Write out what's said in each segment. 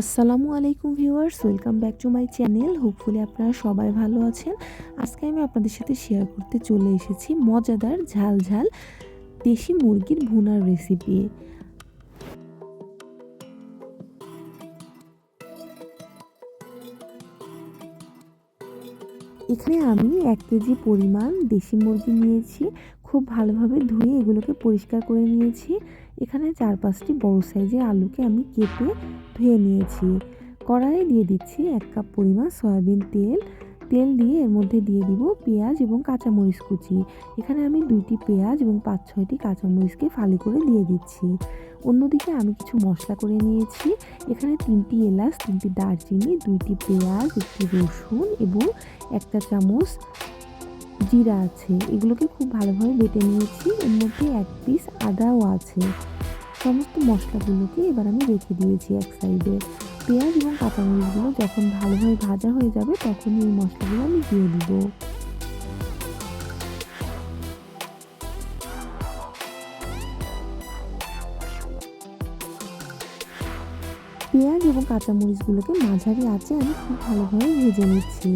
আসসালামু আলাইকুম viewers, welcome back to my channel. Hopefully আপনারা সবাই ভালো আছেন। আজকে আমি আপনাদের সাথে শেয়ার করতে চলে এসেছি মজাদার ঝাল ঝাল দেশি মুরগির ভুনার রেসিপি এখানে আমি এক কেজি পরিমাণ দেশি মুরগি নিয়েছি। খুব ভালোভাবে ধুয়ে এগুলোকে পরিষ্কার করে নিয়েছি। এখানে চার পাঁচটি বড় সাইজের আলুকে আমি কেটে ধুয়ে নিয়েছি। কড়াইয়ে দিয়ে দিচ্ছি এক কাপ পরিমাণ সয়াবিন তেল। তেল দিয়ে এর মধ্যে দিয়ে দিব পেঁয়াজ এবং কাঁচামরিচ কুচি। এখানে আমি দুইটি পেঁয়াজ এবং পাঁচ ছয়টি কাঁচামরিচকে ফালি করে দিয়ে দিচ্ছি। অন্যদিকে আমি কিছু মশলা করে নিয়েছি। এখানে তিনটি এলাচ, তিনটি দারচিনি, দুইটি পেঁয়াজ, একটি রসুন এবং একটা চামচ জিরা আছে। এগুলোকে খুব ভালোভাবে বেটে নিয়েছি। এর মধ্যে এক পিস আদাও আছে। সমস্ত মশলাগুলোকে এবার আমি রেখে দিয়েছি এক সাইডে। পেঁয়াজ এবং কাঁচামরিচগুলো যখন ভালোভাবে ভাজা হয়ে যাবে, তখন এই মশলাগুলো আমি দিয়ে দিব। পেঁয়াজ এবং কাঁচামরিচগুলোকে মাঝারি আঁচে আমি খুব ভালোভাবে ভেজে নিচ্ছি।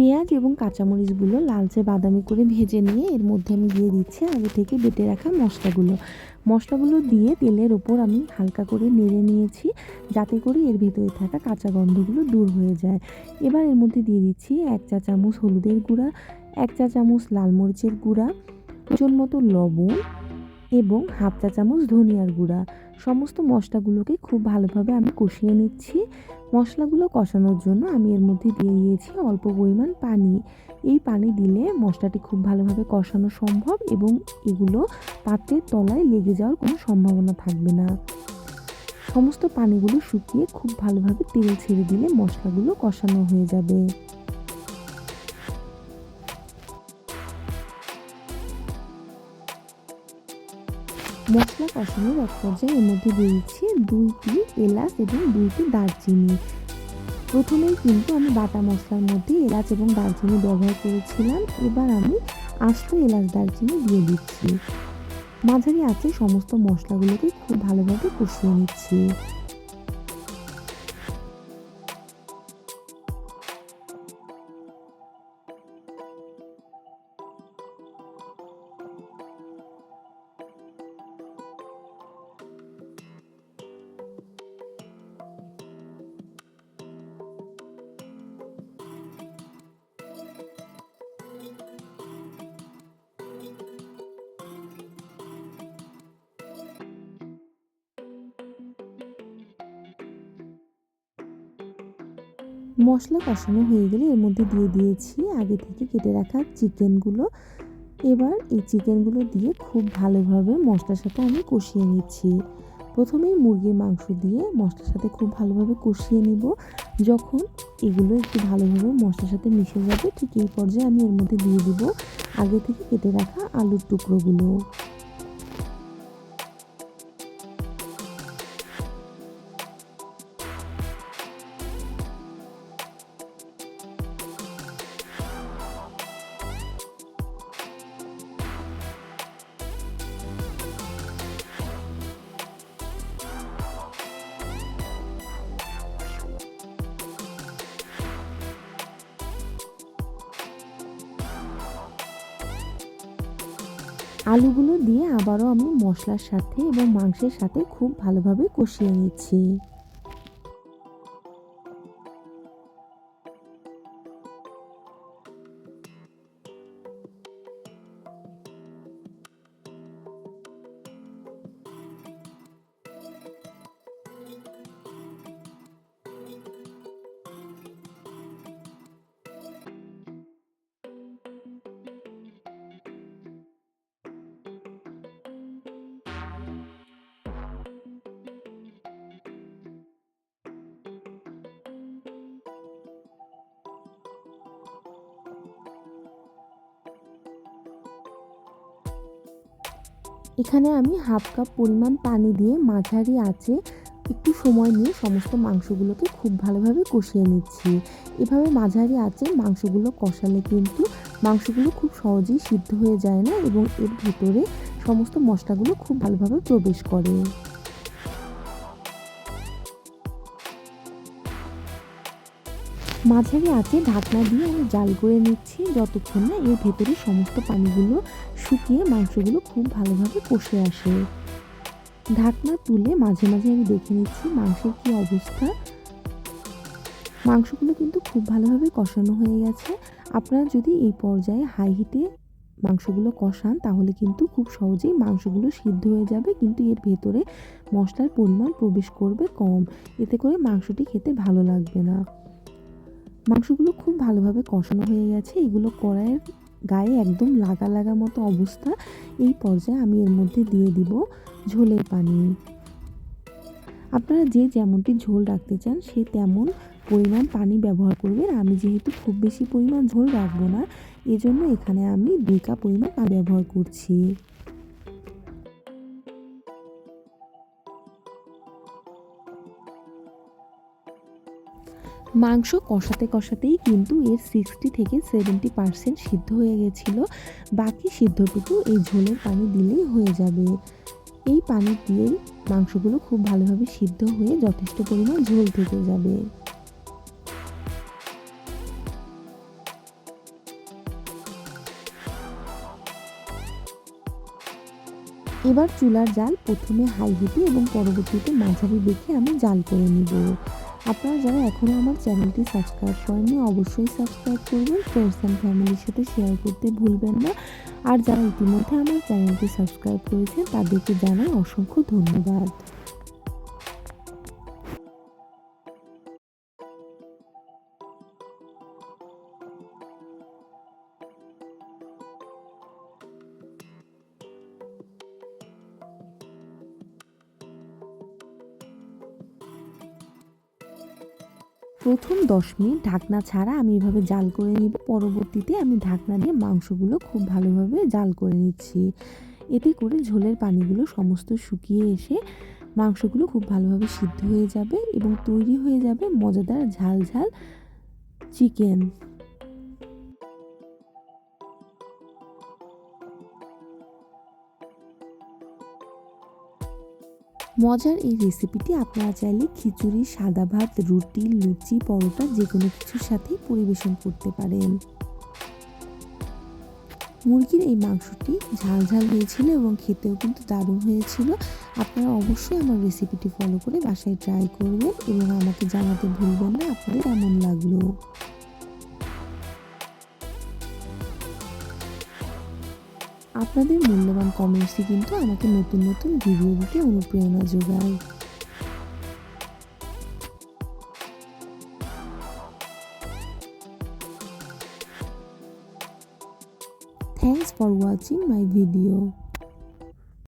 পেঁয়াজ এবং কাঁচামরিচগুলো লালচে বাদামি করে ভেজে নিয়ে এর মধ্যে আমি দিয়ে দিচ্ছি আগে থেকে বেটে রাখা মশলাগুলো। মশলাগুলো দিয়ে তেলের ওপর আমি হালকা করে নেড়ে নিয়েছি যাতে করে এর ভিতরে থাকা কাঁচা গন্ধগুলো দূর হয়ে যায়। এবার এর মধ্যে দিয়ে দিচ্ছি এক চা চামচ হলুদের গুঁড়া, এক চা চামচ লাল মরিচের গুঁড়া ওজন মতো লবণ এবং হাফ চা চামচ ধনিয়ার গুঁড়া। সমস্ত মশলাগুলোকে খুব ভালোভাবে আমি কষিয়ে নিচ্ছি। মশলাগুলো কষানোর জন্য আমি এর মধ্যে দিয়ে দিয়েছি অল্প পরিমাণ পানি। এই পানি দিলে মশলাটি খুব ভালোভাবে কষানো সম্ভব এবং এগুলো পাত্রের তলায় লেগে যাওয়ার কোনো সম্ভাবনা থাকবে না। সমস্ত পানিগুলো শুকিয়ে খুব ভালোভাবে তেল ছেড়ে দিলে মশলাগুলো কষানো হয়ে যাবে। মশলা কষানোর এক পর্যায়ে এর মধ্যে দিয়েছি দুইটি এলাচ এবং দুইটি দারচিনি। প্রথমেই কিন্তু আমি বাটা মশলার মধ্যে এলাচ এবং দারচিনি ব্যবহার করেছিলাম। এবার আমি আস্ত এলাচ, দারচিনি দিয়ে দিচ্ছি। মাঝারি আছে সমস্ত মশলাগুলোকে খুব ভালোভাবে কষিয়ে নিচ্ছি। মশলা কষানো হয়ে গেলে এর মধ্যে দিয়ে দিয়েছি আগে থেকে কেটে রাখা চিকেনগুলো। এবার এই চিকেনগুলো দিয়ে খুব ভালোভাবে মশলার সাথে আমি কষিয়ে নিচ্ছি। প্রথমেই মুরগির মাংস দিয়ে মশলার সাথে খুব ভালোভাবে কষিয়ে নিব। যখন এগুলো একটু ভালোভাবে মশলার সাথে মিশে যাবে, ঠিক এই পর্যায়ে আমি এর মধ্যে দিয়ে দিব আগে থেকে কেটে রাখা আলুর টুকরোগুলো। আলুগুলো দিয়ে আবারও আমি মশলার সাথে এবং মাংসের সাথে খুব ভালোভাবে কষিয়ে নিচ্ছি। এখানে আমি হাফ কাপ পরিমাণ পানি দিয়ে মাঝারি আঁচে একটু সময় নিয়ে সমস্ত মাংসগুলোকে খুব ভালোভাবে কষিয়ে নিচ্ছি। এভাবে মাঝারি আঁচে মাংসগুলো কষালে কিন্তু মাংসগুলো খুব সহজেই সিদ্ধ হয়ে যায় না এবং এর ভিতরে সমস্ত মশলাগুলো খুব ভালোভাবে প্রবেশ করে। মাঝারি আঁচে ঢাকনা দিয়ে আমি জাল করে নিচ্ছি। যতক্ষণ না এর ভেতরে সমস্ত পানিগুলো শুকিয়ে মাংসগুলো খুব ভালোভাবে কষে আসে। ঢাকনা তুলে মাঝে মাঝে আমি দেখে নিচ্ছি মাংসের কী অবস্থা। মাংসগুলো কিন্তু খুব ভালোভাবে কষানো হয়ে গেছে। আপনারা যদি এই পর্যায়ে হাই হিটে মাংসগুলো কষান, তাহলে কিন্তু খুব সহজেই মাংসগুলো সিদ্ধ হয়ে যাবে, কিন্তু এর ভেতরে মশলার পরিমাণ প্রবেশ করবে কম। এতে করে মাংসটি খেতে ভালো লাগবে না। মাংসগুলো খুব ভালোভাবে কষানো হয়ে গেছে। এগুলো কড়াইয়ের গায়ে একদম লাগা লাগা মতো অবস্থা। এই পর্যায়ে আমি এর মধ্যে দিয়ে দিব ঝোলের পানি। আপনারা যে যেমনটি ঝোল রাখতে চান, সে তেমন পরিমাণ পানি ব্যবহার করবেন। আমি যেহেতু খুব বেশি পরিমাণ ঝোল রাখব না, এজন্য এখানে আমি দুই কাপ পরিমাণ পানি ব্যবহার করছি। মাংস কষাতে কষাতেই কিন্তু এর সিক্সটি থেকে সেভেন্টি পারসেন্ট সিদ্ধ হয়ে গেছিল। বাকি সিদ্ধটুকু এই ঝোলের পানি দিলেই হয়ে যাবে। এই পানি দিয়েই মাংসগুলো খুব ভালোভাবে সিদ্ধ হয়ে যথেষ্ট পরিমাণ ঝোল থেকে যাবে। এবার চুলার জাল প্রথমে হাই হিটে এবং পরবর্তীতে মাঝারি দেখে আমি জাল করে নিব। আপনারা যারা এখনও আমার চ্যানেলটি সাবস্ক্রাইব করেননি, অবশ্যই সাবস্ক্রাইব করবেন ফ্রেন্ডস অ্যান্ড ফ্যামিলির সাথে শেয়ার করতে ভুলবেন না। আর যারা ইতিমধ্যে আমার চ্যানেলটি সাবস্ক্রাইব করেছেন, তাদেরকে জানাই অসংখ্য ধন্যবাদ। প্রথম দশ মিনিট ঢাকনা ছাড়া আমি এভাবে জাল করে নিব। পরবর্তীতে আমি ঢাকনা দিয়ে মাংসগুলো খুব ভালোভাবে জাল করে নিচ্ছি। এতে করে ঝোলের পানিগুলো সমস্ত শুকিয়ে এসে মাংসগুলো খুব ভালোভাবে সিদ্ধ হয়ে যাবে এবং তৈরি হয়ে যাবে মজাদার ঝাল ঝাল চিকেন। মজার এই রেসিপিটি আপনারা চাইলে খিচুড়ি, সাদা ভাত, রুটি, লুচি, পরোটা যে কোনো কিছুর সাথেই পরিবেশন করতে পারেন। মুরগির এই মাংসটি ঝাল ঝাল হয়েছিল এবং খেতেও কিন্তু দারুণ হয়েছিল। আপনারা অবশ্যই আমার রেসিপিটি ফলো করে বাসায় ট্রাই করবেন এবং আমাকে জানাতে ভুলবেন না, আপনাদের কেমন লাগল? আপনাদের মূল্যবান কমেন্টসই কিন্তু আমাকে নতুন নতুন ভিডিও দিতে অনুপ্রেরণা যোগায় Thanks for watching my video.